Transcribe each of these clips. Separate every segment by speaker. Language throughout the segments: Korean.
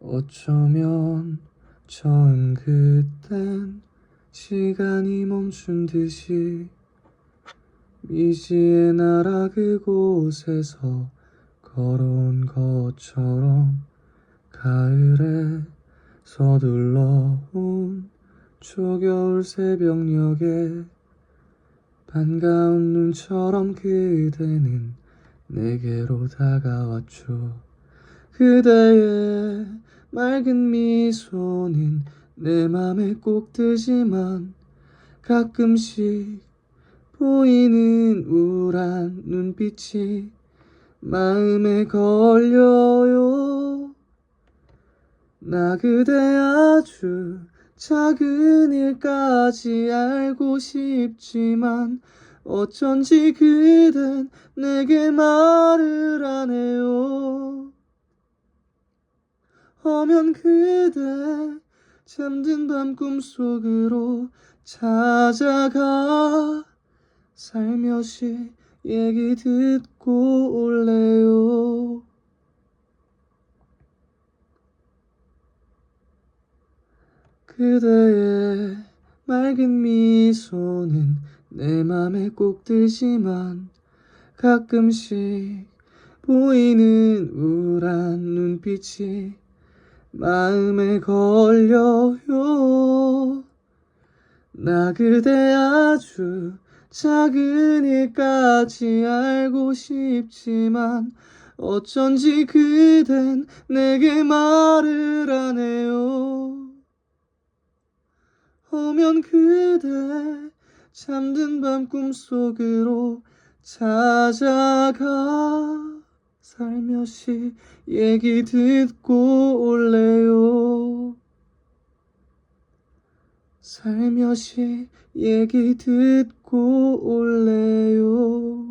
Speaker 1: 어쩌면 처음 그땐 시간이 멈춘 듯이 미지의 나라 그곳에서 걸어온 것처럼 가을에 서둘러 온 초겨울 새벽녘에 반가운 눈처럼 그대는 내게로 다가왔죠. 그대의 맑은 미소는 내 맘에 꼭 드지만 가끔씩 보이는 우울한 눈빛이 마음에 걸려요. 나 그대 아주 작은 일까지 알고 싶지만 어쩐지 그댄 내게 말을 어면 그대 잠든 밤 꿈속으로 찾아가. 살며시 얘기 듣고 올래요. 그대의 맑은 미소는 내 맘에 꼭 들지만 가끔씩 보이는 우울한 눈빛이 마음에 걸려요. 나 그대 아주 작은 일까지 알고 싶지만 어쩐지 그댄 내게 말을 안 해요. 오면 그대 잠든 밤 꿈속으로 찾아가 살며시 얘기 듣고 올래요? 살며시 얘기 듣고 올래요?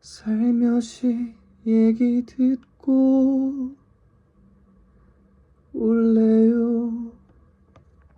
Speaker 1: 살며시 얘기 듣고